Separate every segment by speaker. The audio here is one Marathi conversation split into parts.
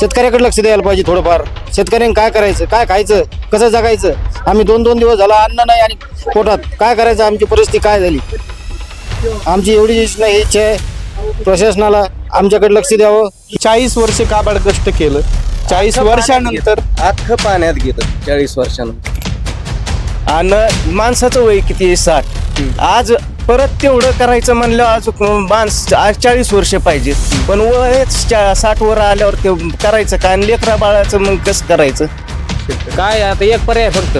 Speaker 1: शेतकऱ्याकडे लक्ष द्यायला पाहिजे थोडंफार. शेतकऱ्यांनी काय करायचं काय खायचं कसं जगायचं? आम्ही दोन दोन दिवस झाला अन्न नाही आणि पोटात. काय करायचं आमची परिस्थिती काय झाली? आमची एवढी इच्छा नाही इच्छा आहे प्रशासनाला आमच्याकडे लक्ष द्यावं.
Speaker 2: चाळीस वर्ष काबाड कष्ट केलं. चाळीस वर्षानंतर
Speaker 3: अख्खं पाण्यात गेलं चाळीस वर्षानंतर.
Speaker 2: आणि माणसाचं वय किती आहे? साठ. आज परत तेवढं करायचं म्हणलं आज माणस आज चाळीस वर्ष पाहिजे. पण वयच चा- साठ वर आल्यावर ते करायचं काय आणि लेकरा बाळाचं मग कसं करायचं?
Speaker 4: काय आता एक पर्याय फक्त.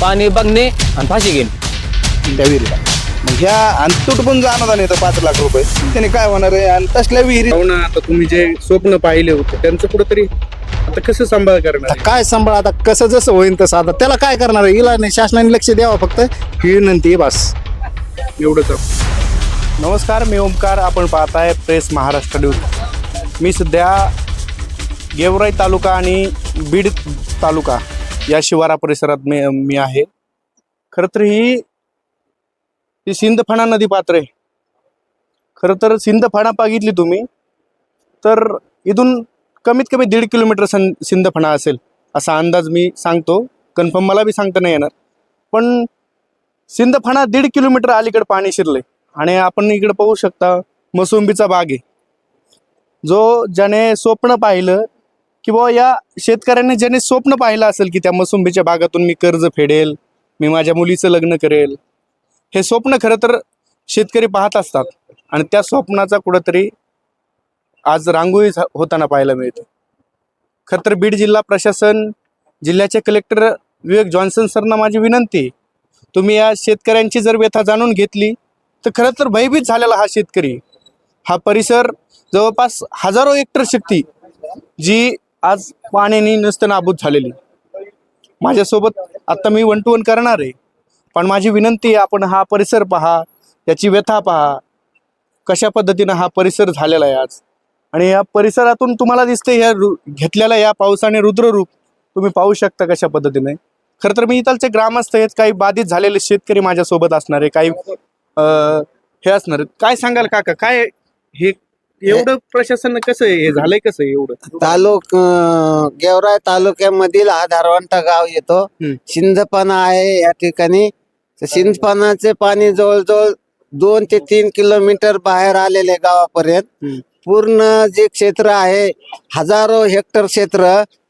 Speaker 4: पाणी बघणे आणि फाशी घेणे.
Speaker 5: त्या विहिरीला. मग ह्या आणि तुटपून जाणार येतं पाच लाख रुपये त्याने काय होणार आहे? आणि तसल्या विहिरी
Speaker 6: हो ना आता तुम्ही जे स्वप्न पाहिले होते त्यांचं कुठेतरी आता कसं सांभाळ करणार
Speaker 1: आता काय सांभाळ? आता कसं जसं होईल तसं. आता त्याला काय करणार आहे? इला नाही शासनाने लक्ष द्यावं फक्त. ही विनंती आहे बस.
Speaker 6: एवढंच
Speaker 2: नमस्कार मी ओमकार. आपण पाहताय प्रेस महाराष्ट्र न्यूज. मी सध्या गेवराई तालुका आणि बीड तालुका या शिवारा परिसरात मी मी आहे. खरं तर ही ही सिंदफणा नदी पात्र आहे. खरं तर सिंदफणा बघितली तुम्ही तर इथून कमीत कमी दीड किलोमीटर सं सिंदफणा असेल असा अंदाज मी सांगतो. कन्फर्म मला बी सांगता नाही येणार. पण सिंदफणा दीड किलोमीटर अलीकडे पाणी शिरले आणि आपण इकडे पाहू शकता मोसंबीचा बाग आहे. जो ज्याने स्वप्न पाहिलं की बुवा या शेतकऱ्याने ज्याने स्वप्न पाहिलं असेल की त्या मोसंबीच्या बागातून मी कर्ज फेडेल मी माझ्या मुलीचं लग्न करेल हे स्वप्न खरं तर शेतकरी पाहत असतात. आणि त्या स्वप्नाचा कुठंतरी आज रांगोळी होताना पाहायला मिळते. खरं तर बीड जिल्हा प्रशासन जिल्ह्याचे कलेक्टर विवेक जॉन्सन सरना माझी विनंती आहे तुम्ही या शेतकऱ्यांची जर व्यथा जाणून घेतली तर खरं तर भयभीत झालेला हा शेतकरी. हा परिसर जवळपास हजारो हेक्टर शक्ती जी आज पाण्याने नसतं नाबूद झालेली. माझ्यासोबत आत्ता मी वन टू वन करणार आहे पण माझी विनंती आहे आपण हा परिसर पहा याची व्यथा पहा. कशा पद्धतीनं हा परिसर झालेला आहे आज? आणि या परिसरातून तुम्हाला दिसते या रु घेतलेल्या या पावसाने रुद्ररूप तुम्ही पाहू शकता कशा पद्धतीने. खरं तर मी इथलचे ग्रामस्थ आहेत काही बाधित झालेले शेतकरी माझ्यासोबत असणार आहे काही अं, हे असणार आहेत. काय सांगाल काका? काय हे एवढं प्रशासन कसं आहे? हे झालंय कसं आहे एवढं?
Speaker 7: तालुक अं, गेवराई तालुक्यामधील हा धारवंटा गाव येतो.
Speaker 6: हम्म.
Speaker 7: सिंधपाना आहे या ठिकाणी. तर सिंधपानाचे पाणी जवळजवळ दोन ते तीन किलोमीटर बाहेर आलेले गावापर्यंत.
Speaker 6: हम्म.
Speaker 7: पूर्ण जे क्षेत्र आहे हजारो हेक्टर क्षेत्र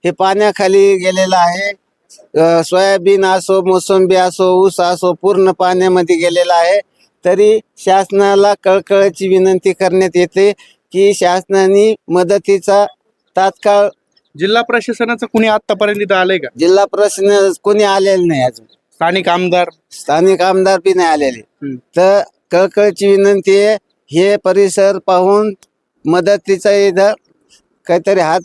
Speaker 7: हे पाण्याखाली गेलेलं आहे. अं, सोयाबीन असो मोसंबी असो ऊस असो पूर्ण पाण्यामध्ये गेलेला आहे. तरी शासनाला कळकळीची विनंती करण्यात येते की शासनाने मदतीचा तात्काळ
Speaker 6: जिल्हा प्रशासनाचं कुणी आतापर्यंत इथं आलंय का?
Speaker 7: जिल्हा प्रशासन कोणी आलेलं नाही अजून.
Speaker 6: स्थानिक आमदार?
Speaker 7: स्थानिक आमदार बी नाही आलेले.
Speaker 6: हम्म.
Speaker 7: तर कळकळीची विनंती आहे हे परिसर पाहून मदतीचा इथं काहीतरी हात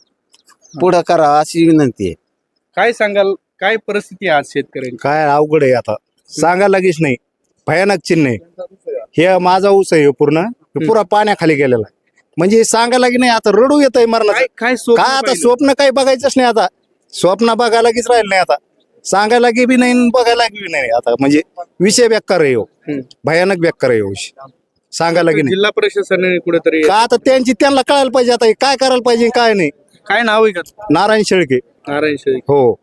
Speaker 7: पुढं करावा अशी विनंती आहे.
Speaker 6: काय सांगाल? काय परिस्थिती आहे आज शेतकऱ्यांची?
Speaker 1: काय अवघड आहे आता. सांगायला लागेच नाही. भयानक चिन्ह आहे. हे माझा ऊस आहे पूर्ण. पुरा पाण्याखाली गेलेला आहे. म्हणजे हे सांगायला की नाही आता रडू येत आहे मरणाचं.
Speaker 6: काय काय स्वप्न
Speaker 1: काय आता
Speaker 6: पाहिलं?
Speaker 1: स्वप्न काही बघायचंच नाही आता. स्वप्न बघायला कीच राहिलं नाही आता. सांगायला की बी नाही आणि बघायला की बी नाही आता. म्हणजे विषय बेकार आहे हो.
Speaker 6: हम्म.
Speaker 1: भयानक बेकार आहे हो विषय. सांगायला की नाही.
Speaker 6: जिल्हा प्रशासनाने कुठेतरी
Speaker 1: का आता त्यांची त्यांना कळायला पाहिजे आता. हे काय करायला पाहिजे काय नाही.
Speaker 6: काय नाव आहे का?
Speaker 1: नारायण शेळके.
Speaker 6: नारायण शेळके.
Speaker 1: हो.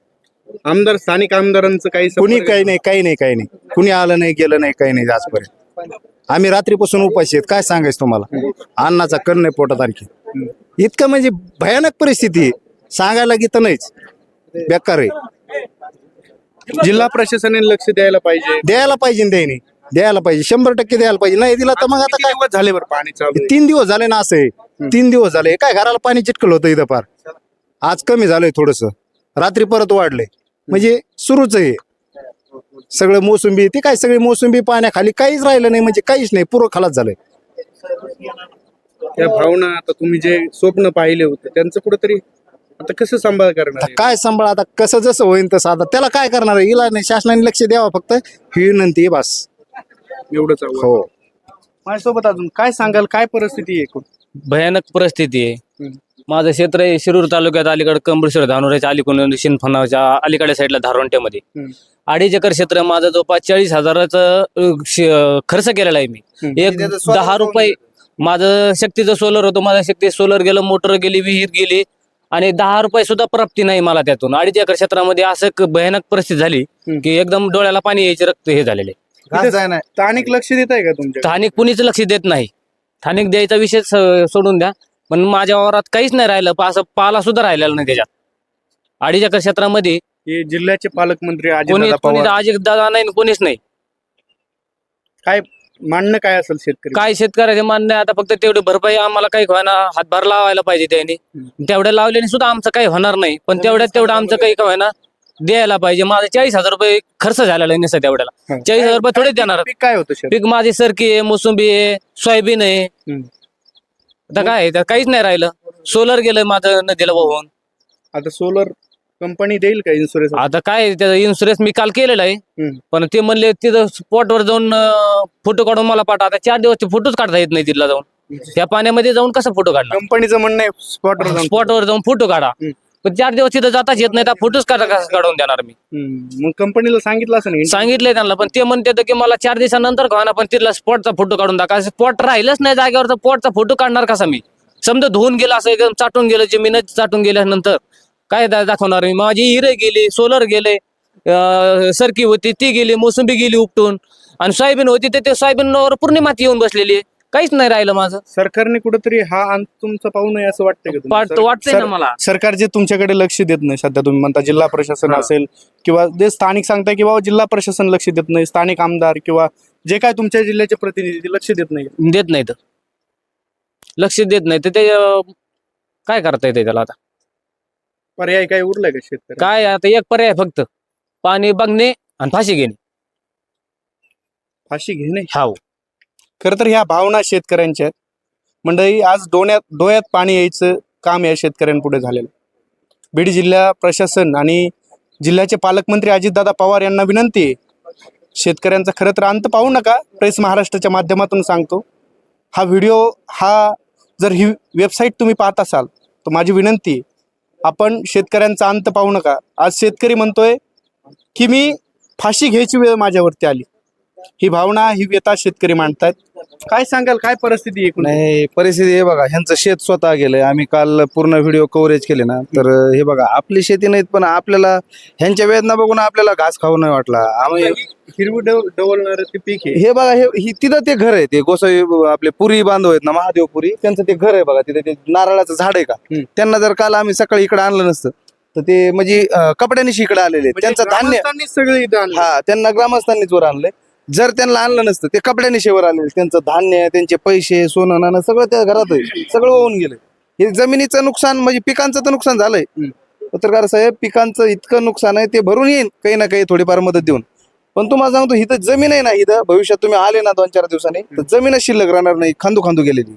Speaker 6: आमदार स्थानिक आमदारांचं काही
Speaker 1: कुणी काही नाही काही नाही काही नाही. कुणी आलं नाही गेलं नाही काही नाही आजपर्यंत. आम्ही रात्रीपासून उपाशी आहेत. काय सांगायचं तुम्हाला? अन्नाचा कण नाही पोटात आणखी. इतकं म्हणजे भयानक परिस्थिती आहे. सांगायला तर नाहीच. बेकार आहे.
Speaker 6: जिल्हा प्रशासनाने लक्ष द्यायला पाहिजे.
Speaker 1: द्यायला पाहिजे ना त्यांनी. द्यायला पाहिजे. शंभर टक्के द्यायला पाहिजे. नाही दिला तर मग आता
Speaker 6: किती
Speaker 1: काय
Speaker 6: दिवस झाले बरं पाणी चालू आहे?
Speaker 1: तीन दिवस झाले ना असं आहे. तीन दिवस झाले. काय घराला पाणी चिटकल होतं इथं फार. आज कमी झालंय थोडस. रात्री परत वाढलंय म्हणजे सुरूच आहे सगळं मोसंबी ते काय सगळी मोसंबी पाण्याखाली काहीच राहिलं नाही म्हणजे काहीच नाही पुरं खालाच झालंय.
Speaker 6: त्या भावना आता तुम्ही जे स्वप्न पाहिले होते त्यांचं कुठेतरी आता कसं सांभाळ करणार
Speaker 1: आता
Speaker 6: आहे?
Speaker 1: काय सांभाळ आता कसं जसं होईल तसं आता त्याला काय करणार आहे? इला नाही शासनाने लक्ष द्यावं फक्त. ही विनंती आहे बस.
Speaker 6: एवढंच आव्हान.
Speaker 1: हो.
Speaker 2: माझ्यासोबत अजून काय सांगाल? काय परिस्थिती आहे एकूण?
Speaker 4: भयानक परिस्थिती आहे. माझं क्षेत्र आहे शिरूर तालुक्यात अलीकडे कंबळेश्वर धानोऱ्याच्या अलीकडून शिंदफणाच्या अलीकडच्या साईडला धारवंट्यामध्ये.
Speaker 6: हम्म.
Speaker 4: अडीच एकर क्षेत्र माझं जवळपास चाळीस हजाराचं खर्च केलेला आहे मी. एक दहा रुपये माझं शक्तीचं सोलर होतं माझं शक्ती सोलर गेलं मोटर गेली विहीर गेली आणि दहा रुपये सुद्धा प्राप्ती नाही मला त्यातून. अडीच एकर क्षेत्रामध्ये असं भयानक परिस्थिती झाली. की एकदम डोळ्याला पाणी यायचे रक्त हे झालेले.
Speaker 2: स्थानिक लक्ष देत आहे का तुमच्या
Speaker 4: स्थानिक कुणीच लक्ष देत नाही. स्थानिक द्यायचा विषय स- सोडून द्या. पण माझ्या वावरात काहीच नाही राहिलं. पा- असं पाला सुद्धा राहिलेला नाही त्याच्यात. अडीच एकर क्षेत्रामध्ये
Speaker 2: हे जिल्ह्याचे पालकमंत्री
Speaker 4: कोणी
Speaker 2: अजितदादा
Speaker 4: कोणी
Speaker 2: पवार.
Speaker 4: अजित दादा नाही आणि कोणीच नाही.
Speaker 2: काय मानणं काय असेल शेतकरी?
Speaker 4: काय शेतकऱ्याचे मान्य आहे, आता फक्त तेवढी भरपाई आम्हाला काही व्हायना हातभार लावायला पाहिजे त्यांनी. तेवढ्या लावल्याने सुद्धा आमचं काही होणार नाही. पण तेवढ्यात तेवढं आमचं काही व्हायना द्यायला पाहिजे. माझा चाळीस हजार रुपये खर्च झालेला आहे नसतं तेवढ्याला
Speaker 2: हं.
Speaker 4: चाळीस हजार रुपये थोडे देणार.
Speaker 2: पीक काय होतं
Speaker 4: पीक माझी सरकी आहे मोसंबी आहे सोयाबीन आहे.
Speaker 2: हम्म.
Speaker 4: आता काय आहे, त्यात काहीच नाही राहिलं. सोलर गेलं माझं नदीला वाहून.
Speaker 2: आता सोलर कंपनी देईल का इन्शुरन्स
Speaker 4: आता काय त्याचा इन्शुरन्स मी काल केलेला आहे.
Speaker 2: हम्म.
Speaker 4: पण ते म्हणले तिथं स्पॉटवर जाऊन फोटो काढून मला पाठवा. आता चार दिवस फोटोच काढता येत नाही तिथला जाऊन. त्या पाण्यामध्ये जाऊन कसं फोटो काढणार?
Speaker 2: कंपनीचं म्हणणं आहे स्पॉटवर जाऊन
Speaker 4: स्पॉटवर जाऊन फोटो काढा.
Speaker 2: हम्म.
Speaker 4: पण चार दिवस तिथं जाताच येत नाही त्या फोटोच काढून देणार मी.
Speaker 2: हम्म. मग कंपनीला सांगितलं असं नाही?
Speaker 4: सांगितलंय त्यांना पण ते म्हणते की मला चार दिवसानंतर का ना पण तिथला स्पॉटचा फोटो काढून दाखवा. स्पॉट राहिलंच नाही जागेवर स्पॉटचा फोटो काढणार कसा मी? समजा धुवून गेला असं एकदम चाटून गेलं जमीनच चाटून गेल्यानंतर काय दा- दाखवणार मी? माझी हिरे गेली सोलर गेले अं, सरकी होती ती गेली मोसंबी गेली उपटून. आणि सोयाबीन होती तर ते सोयाबीनवर पूर्ण माती येऊन बसलेली आहे. काहीच नाही राहिलं माझं.
Speaker 2: सरकारने कुठेतरी हा अंत तुमचा पाहू नये असं वाटतंय का तुम्हाला?
Speaker 4: वाटतं वाटतंय ना
Speaker 2: सर-
Speaker 4: मला.
Speaker 2: सरकार जे तुमच्याकडे लक्ष देत नाही सध्या तुम्ही म्हणता जिल्हा प्रशासन असेल किंवा जे स्थानिक सांगताय की बाबा जिल्हा प्रशासन लक्ष देत नाही स्थानिक आमदार किंवा जे काय तुमच्या जिल्ह्याचे प्रतिनिधी ते लक्ष देत नाही
Speaker 4: देत नाहीत. लक्ष देत नाही तर ते अं, काय करता येते त्याला आता?
Speaker 2: पर्याय काय उरलाय का शेतकरी
Speaker 4: काय आता एक पर्याय फक्त. पाणी बघणे आणि फाशी घेणे.
Speaker 2: फाशी घेणे?
Speaker 4: हाव.
Speaker 2: खरं तर ह्या भावना शेतकऱ्यांच्या आहेत. मंडळी आज डोण्यात डोळ्यात पाणी यायचं काम या शेतकऱ्यांपुढे झालेलं बीड जिल्हा प्रशासन आणि जिल्ह्याचे पालकमंत्री अजितदादा पवार यांना विनंती आहे. शेतकऱ्यांचा खरं तर अंत पाहू नका प्रेस महाराष्ट्राच्या माध्यमातून सांगतो. हा व्हिडिओ हा जर ही वेबसाईट तुम्ही पाहत असाल तर माझी विनंती आहे आपण शेतकऱ्यांचा अंत पाहू नका. आज शेतकरी म्हणतोय की मी फाशी घ्यायची वेळ माझ्यावरती आली. ही भावना ही व्यथा शेतकरी मांडतायत काय सांगाल काय परिस्थिती आहे एकूण?
Speaker 5: नाही परिस्थिती हे बघा ह्यांचं शेत स्वतः गेलंय आम्ही काल पूर्ण व्हिडिओ कव्हरेज केले ना तर हे बघा आपली शेती नाहीत पण आपल्याला ह्यांच्या वेदना बघून आपल्याला घास खाऊ नाही वाटला आम्ही
Speaker 2: हिरवी डव- डवलणारं ते पीक आहे
Speaker 5: हे बघा हे ही तिथं ते घर आहे ते गोसाई आपले पुरी बांधव आहेत ना महादेवपुरी त्यांचं ते घर आहे बघा तिथे ते नारळाचं झाड आहे का
Speaker 2: हम्म.
Speaker 5: त्यांना जर काल आम्ही सकाळी इकडे आणलं नसतं तर ते म्हणजे अं, कपड्यानिशी इकडे आलेले आहेत.
Speaker 2: म्हणजे
Speaker 5: त्यांचं धान्य
Speaker 2: ग्रामस्थांनीच सगळं इथं आणलं.
Speaker 5: हा त्यांना ग्रामस्थांनीच वर आणलंय जर त्यांना आणलं नसतं ते कपड्याने शेवर आले त्यांचं धान्य त्यांचे पैसे सोनं नाणं सगळं त्या घरात आहे. सगळं होऊन गेलं हे जमिनीचं नुकसान म्हणजे पिकांचं तर नुकसान झालंय. पत्रकार साहेब पिकांचं इतकं नुकसान आहे ते भरून येईल काही ना काही थोडीफार मदत देऊन. पण तुम्हाला सांगतो इथं जमीन आहे ना इथं भविष्यात तुम्ही आले ना दोन चार दिवसांनी तर जमीनच शिल्लक राहणार नाही खांदू खांदू गेलेली.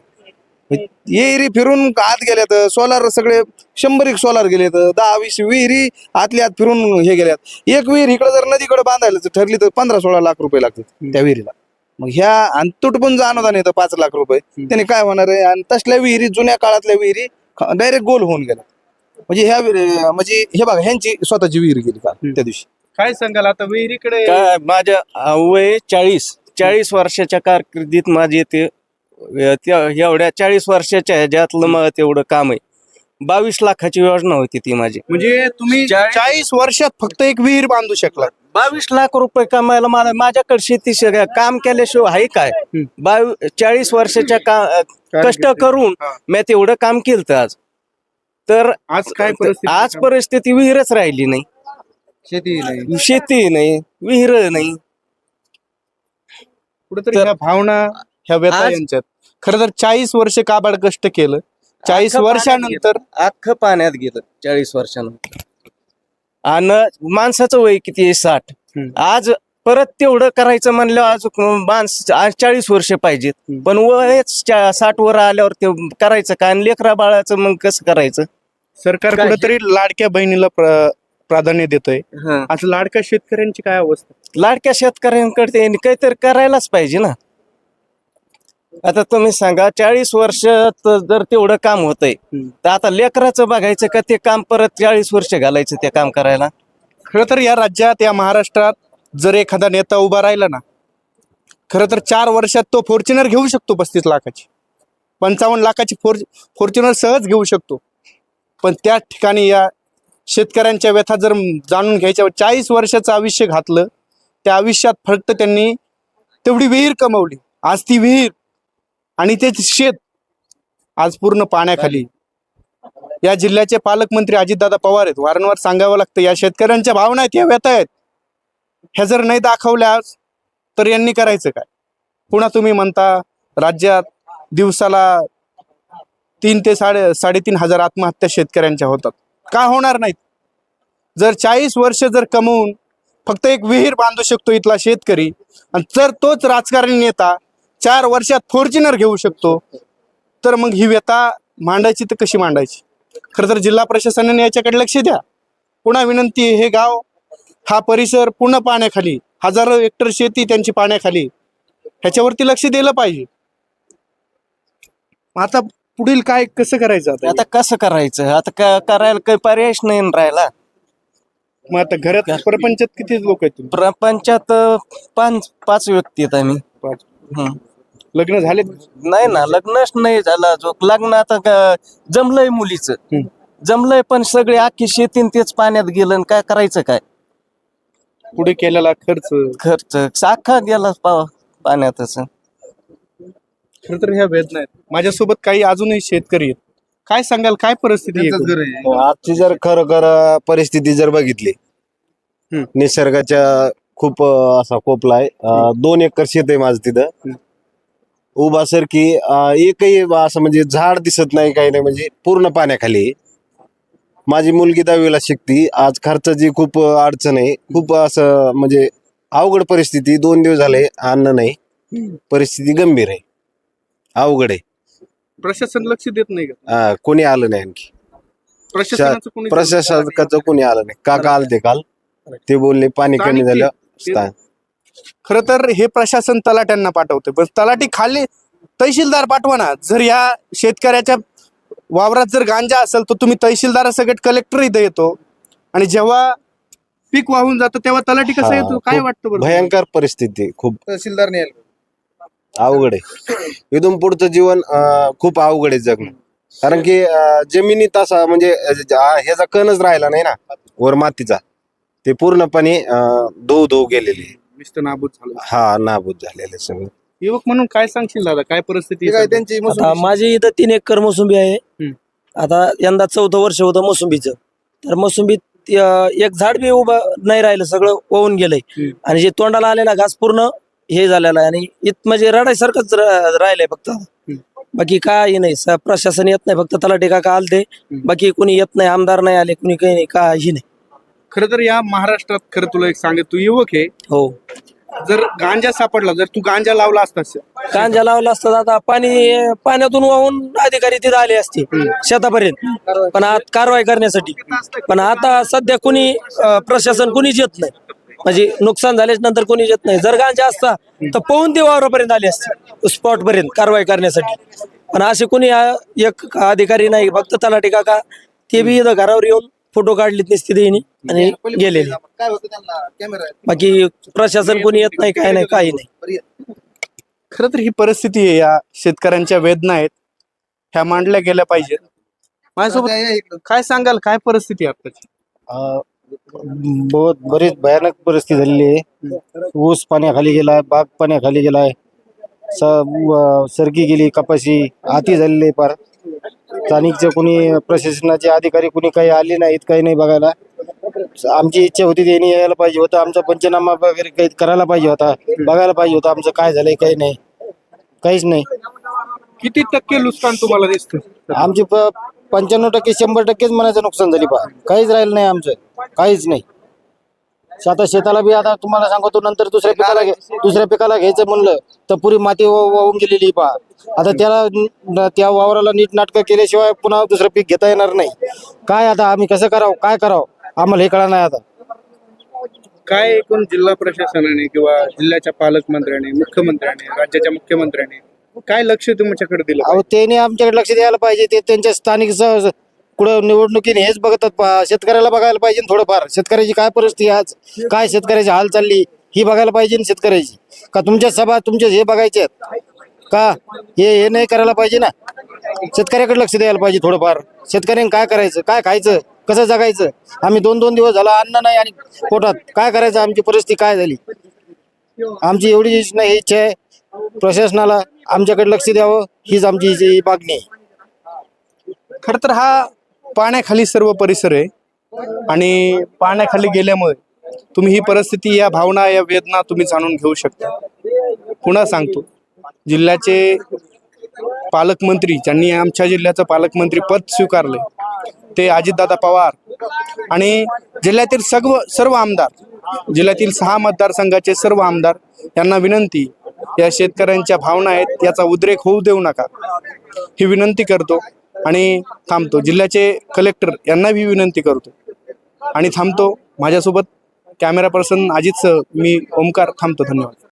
Speaker 5: विहिरी फिरून आत गेल्यात सोलार सगळे शंभर एक सोलार गेलेत दहा वीस विहिरी आतल्या आत फिरून हे गेल्यात. एक विहीर इकडे जर नदीकडे बांधायला जर ठरली तर पंधरा सोळा लाख रुपये लागतात त्या विहिरीला. मग ह्या आणि तुटपून जर अनुदान येतं पाच लाख रुपये. त्याने काय होणार आहे? आणि तसल्या विहिरी जुन्या काळातल्या विहिरी डायरेक्ट गोल होऊन गेल्या. म्हणजे ह्या विहिरी म्हणजे हे बघा ह्यांची स्वतःची विहीर गेली काल त्या दिवशी.
Speaker 2: काय सांगाल? आता विहिरीकडे
Speaker 8: काय माझ्या वय चाळीस. चाळीस वर्षाच्या कारकिर्दीत माझे ते त्या एवढ्या चाळीस वर्षाच्या ह्याच्यातलं मग तेवढं काम आहे. बावीस लाखाची योजना होती ती माझी.
Speaker 2: म्हणजे तुम्ही
Speaker 8: चाळीस-
Speaker 2: चाळीस वर्षात फक्त एक विहीर बांधू शकला.
Speaker 8: बावीस लाख रुपये कमायला मला माझ्याकडे शेती श- काम केल्याशिवाय आहे काय? बावी चाळीस वर्षाच्या का कष्ट करून
Speaker 2: हा.
Speaker 8: मी तेवढं काम केलं आज. तर
Speaker 2: आज काय परिस्थिती?
Speaker 8: आज परिस्थिती विहीरच राहिली नाही.
Speaker 5: शेती नाही.
Speaker 8: शेती नाही विहीर नाही.
Speaker 2: कुठेतरी
Speaker 8: तर-
Speaker 2: ह्या भावना ह्या व्यथा
Speaker 8: आज-
Speaker 2: यांच्यात. खरं तर चाळीस वर्ष काबाड कष्ट केलं. चाळीस
Speaker 8: अख्खं पाण्यात
Speaker 2: वर्षानंतर
Speaker 8: गेलं. अख्खं पाण्यात गेलं चाळीस वर्षानंतर. आणि माणसाचं वय किती आहे? साठ.
Speaker 2: हम्म.
Speaker 8: आज परत तेवढं करायचं म्हणलं आज माणस आज चाळीस वर्ष पाहिजेत.
Speaker 2: हम्म.
Speaker 8: पण वयच चा- साठ वर आल्यावर ते करायचं काय आणि लेकरा बाळाचं मग कसं करायचं?
Speaker 2: सरकार
Speaker 8: काय-
Speaker 2: कुठेतरी लाडक्या बहिणीला प्र- प्राधान्य देतोय. आज लाडक्या शेतकऱ्यांची काय अवस्था?
Speaker 8: लाडक्या शेतकऱ्यांकडे काहीतरी करायलाच पाहिजे ना. आता तुम्ही सांगा चाळीस वर्ष जर तेवढं काम होतंय. तर आता लेकराचं बघायचं का ते काम परत चाळीस वर्ष घालायचं ते काम करायला?
Speaker 2: खरं तर या राज्यात या महाराष्ट्रात जर एखादा नेता उभा राहिला ना खरं तर चार वर्षात तो फॉर्च्युनर घेऊ शकतो पस्तीस लाखाची. पंचावन्न लाखाची फोर फॉर्च्युनर सहज घेऊ शकतो. पण त्या ठिकाणी या शेतकऱ्यांच्या व्यथा जर जाणून घ्यायच्या चाळीस वर्षाचं आयुष्य घातलं त्या आयुष्यात फक्त त्यांनी तेवढी विहीर कमवली. आज ती विहीर आणि ते शेत आज पूर्ण पाण्याखाली. या जिल्ह्याचे पालकमंत्री अजितदादा पवार आहेत. वारंवार सांगावं लागतं या शेतकऱ्यांच्या भावना आहेत या व्यथा आहेत. ह्या जर नाही दाखवल्या तर यांनी करायचं काय? पुन्हा तुम्ही म्हणता राज्यात दिवसाला तीन ते साडे साडेतीन हजार आत्महत्या शेतकऱ्यांच्या होतात. का होणार नाहीत? जर चाळीस वर्ष जर कमवून फक्त एक विहीर बांधू शकतो इथला शेतकरी आणि जर तोच राजकारणी नेता चार वर्षात फॉर्च्युनर घेऊ शकतो. तर मग ही व्यथा मांडायची तर कशी मांडायची? खरं तर जिल्हा प्रशासनाने याच्याकडे लक्ष द्या. पुन्हा विनंती हे गाव हा परिसर पूर्ण पाण्याखाली हजारो हेक्टर शेती त्यांची पाण्याखाली ह्याच्यावरती लक्ष दिलं पाहिजे. आता पुढील काय कसं करायचं आता?
Speaker 8: आता कसं करायचं? आता का- करायला काही पर्यायच नाही न राहिला.
Speaker 2: मग आता घरात प्रपंचात किती लोक आहेत तुम्ही?
Speaker 8: प्रपंचात अं, पाच पाच व्यक्ती आहेत आम्ही. हं.
Speaker 2: लग्न झाले
Speaker 8: नाही ना लग्नच नाही झालं जो लग्न आता का- जमलंय मुलीचं.
Speaker 2: हं.
Speaker 8: जमलंय पण सगळे अख्खी शेतीन तेच पाण्यात गेलं आणि काय करायचं काय?
Speaker 2: पुढे केलेला खर्च?
Speaker 8: खर्च. साखा गेला पा पाण्यातच.
Speaker 2: खरं तर ह्या वेदना आहेत. माझ्यासोबत काही अजूनही शेतकरी आहेत. काय सांगाल काय परिस्थिती आहे
Speaker 5: आहे.
Speaker 1: आजची जर खरोखर परिस्थिती जर बघितली
Speaker 2: हम्म.
Speaker 1: निसर्गाच्या खूप अं, असा कोपला आहे. अं, दोन एकर शेत आहे माझं तिथं. उभा सर की एकही असं म्हणजे झाड दिसत नाही काही नाही म्हणजे पूर्ण पाण्याखाली. माझी मुलगी दहावीला शिकती. आज खर्चाची खूप अडचण आहे. खूप असं म्हणजे अवघड परिस्थिती. दोन दिवस झाले अन्न नाही. परिस्थिती गंभीर आहे. अवघड आहे.
Speaker 2: प्रशासन लक्ष देत नाही का?
Speaker 1: कोणी आलं नाही आणखी.
Speaker 2: प्रशासनाचं कोणी
Speaker 1: प्रशासकाचं कोणी आलं नाही. काका आलं ते काल ते बोलले पाणी कमी झालं. स्था-
Speaker 2: खरं तर हे प्रशासन तलाट्यांना पाठवते पण तलाठी खाली तहसीलदार पाठवा ना. जर या शेतकऱ्याच्या वावरात जर गांजा असेल तर तुम्ही तहसीलदार सगळ्यात कलेक्टर इथं येतो. आणि जेव्हा पीक वाहून जातं तेव्हा तलाठी कसा येतो? काय वाटतं बरं?
Speaker 1: भयंकर परिस्थिती खूप
Speaker 5: तहसीलदार नाही आले.
Speaker 1: अवघड आहे. इथून पुढचं जीवन अं, खूप अवघड आहे जगणं. कारण की अं, जमिनीत असा म्हणजे अं, ज- ह्याचा कणच राहिला नाही ना वर मातीचा. ते पूर्णपणे धू धू गेलेली आहे.
Speaker 2: नुसतं नाबूद झालं.
Speaker 1: हा नाबूद झालेले सगळं.
Speaker 2: युवक म्हणून काय सांगशील दादा? काय परिस्थिती
Speaker 5: काय? त्यांची
Speaker 9: आता
Speaker 5: मोसंबी
Speaker 9: माझी इथं तीन एकर मोसंबी आहे.
Speaker 2: हम्म.
Speaker 9: आता यंदा चौथं वर्ष होतं मोसंबीचं. तर मोसंबीत अं, एक झाड बी उभं नाही राहिलं सगळं वाहून गेलंय.
Speaker 2: हम्म.
Speaker 9: आणि जे तोंडाला आलेला घास पूर्ण हे झालेला आहे. आणि इत म्हणजे रडायसारखंच र- राहिलंय फक्त. बाकी काही नाही. स- प्रशासन येत नाही. फक्त तलाठी काका आलते. बाकी कोणी येत नाही आमदार नाही आले कोणी काही नाही काही नाही.
Speaker 2: खरं तर या महाराष्ट्रात खरं तुला एक सांगत तू युवक आहे.
Speaker 9: हो.
Speaker 2: जर गांजा सापडला जर तू गांजा लावला असतास
Speaker 9: कांजा लावला असता आता पाणी पाण्यातून वाहून अधिकारी तिथे आले असते शेतापर्यंत. पण आत कारवाई करण्यासाठी. पण आता सध्या कुणी प्रशासन कुणीच येत नाही. म्हणजे नुकसान झाल्याच्यानंतर कोणीच येत नाही. जर गांजा असता तर पळून ते वावरापर्यंत आले असते स्पॉट पर्यंत कारवाई करण्यासाठी. पण असे कोणी एक अधिकारी नाही फक्त तलाठी काका ते बी इथं घरावर येऊन फोटो काढलीत नसते त्यांनी आणि गेलेले.
Speaker 5: काय होतं त्यांना? कॅमेरा आहे.
Speaker 9: बाकी प्रशासन कोणी येत नाही काय नाही काही नाही.
Speaker 2: खरं तर ही परिस्थिती आहे या शेतकऱ्यांच्या वेदना आहेत. ह्या मांडल्या गेल्या पाहिजेत. माझ्यासोबत. काय सांगाल? काय परिस्थिती आहे
Speaker 10: बहुत बरीच भयानक परिस्थिती झालेली आहे. ऊस पाण्याखाली गेलाय बाग पाण्याखाली गेलाय. स व- सरकी गेली कपाशी आती झालेली आहे फार स्थानिकचे कोणी प्रशासनाचे अधिकारी कोणी काही आले नाहीत काही नाही बघायला. आमची इच्छा होती त्यांनी यायला पाहिजे होतं आमचा पंचनामा वगैरे काही करायला पाहिजे होता बघायला पाहिजे होतं आमचं काय झालंय काही नाही. काहीच नाही.
Speaker 2: किती टक्के नुकसान तुम्हाला दिसतं
Speaker 10: आमची प- पंच्याण्णव टक्के शंभर टक्केच मनाचं नुकसान झाली पहा काहीच राहिलं नाही आमचं. काहीच नाही. आता शेताला बी आता तुम्हाला सांगतो नंतर दुसऱ्या पिकाला घे दुसऱ्या पिकाला घ्यायचं म्हणलं तर पुरी माती वा- वाहून गेलेली पहा आता त्याला न- त्या वावराला नीट नाटकं केल्याशिवाय पुन्हा दुसरं पीक घेता येणार नाही. काय आता आम्ही कसं करावं? काय करावं? आम्हाला हे कळा नाही आता.
Speaker 2: काय एकूण जिल्हा प्रशासनाने किंवा जिल्ह्याच्या पालकमंत्र्यांनी मुख्यमंत्र्यांनी राज्याच्या मुख्यमंत्र्यांनी काय लक्ष तुमच्याकडे दिलं
Speaker 10: अहो त्यांनी आमच्याकडे लक्ष द्यायला पाहिजे. ते त्यांच्या स्थानिक स- कुठं निवडणुकीने हेच बघतात शेतकऱ्याला बघायला पाहिजे ना थोडंफार. शेतकऱ्याची काय परिस्थिती आहे आज? काय शेतकऱ्याची हाल चालली? ही बघायला पाहिजे ना शेतकऱ्याची. का तुमच्या सभा तुमचे हे बघायचे आहेत? का? हे हे नाही करायला पाहिजे ना? शेतकऱ्याकडे लक्ष द्यायला पाहिजे थोडंफार. शेतकऱ्यांनी काय करायचं? काय खायचं? कसं जगायचं? आम्ही दोन दोन दिवस झाला अन्न नाही आणि पोटात. काय करायचं? आमची परिस्थिती काय झाली? आमची एवढी इच्छा नाही इच्छा आहे प्रशासनाला आमच्याकडे लक्ष द्यावं. हीच आमची जी मागणी आहे.
Speaker 2: खर तर हा पाण्याखाली सर्व परिसर आहे. आणि पाण्याखाली गेल्यामुळे तुम्ही ही परिस्थिती या भावना या वेदना तुम्ही जाणून घेऊ शकता. पुन्हा सांगतो. जिल्ह्याचे पालकमंत्री ज्यांनी आमच्या जिल्ह्याचं पालकमंत्री पद स्वीकारले ते अजितदादा पवार आणि जिल्ह्यातील सर्व सर्व आमदार जिल्ह्यातील सहा मतदारसंघाचे सर्व आमदार यांना विनंती या शेतकऱ्यांच्या भावना आहेत याचा उद्रेक होऊ देऊ नका. ही विनंती करतो. आणि थांबतो. जिल्ह्याचे कलेक्टर यांना भी विनंती करतो. आणि थांबतो. माझ्यासोबत कॅमेरा पर्सन अजितसह मी ओमकार थांबतो. धन्यवाद.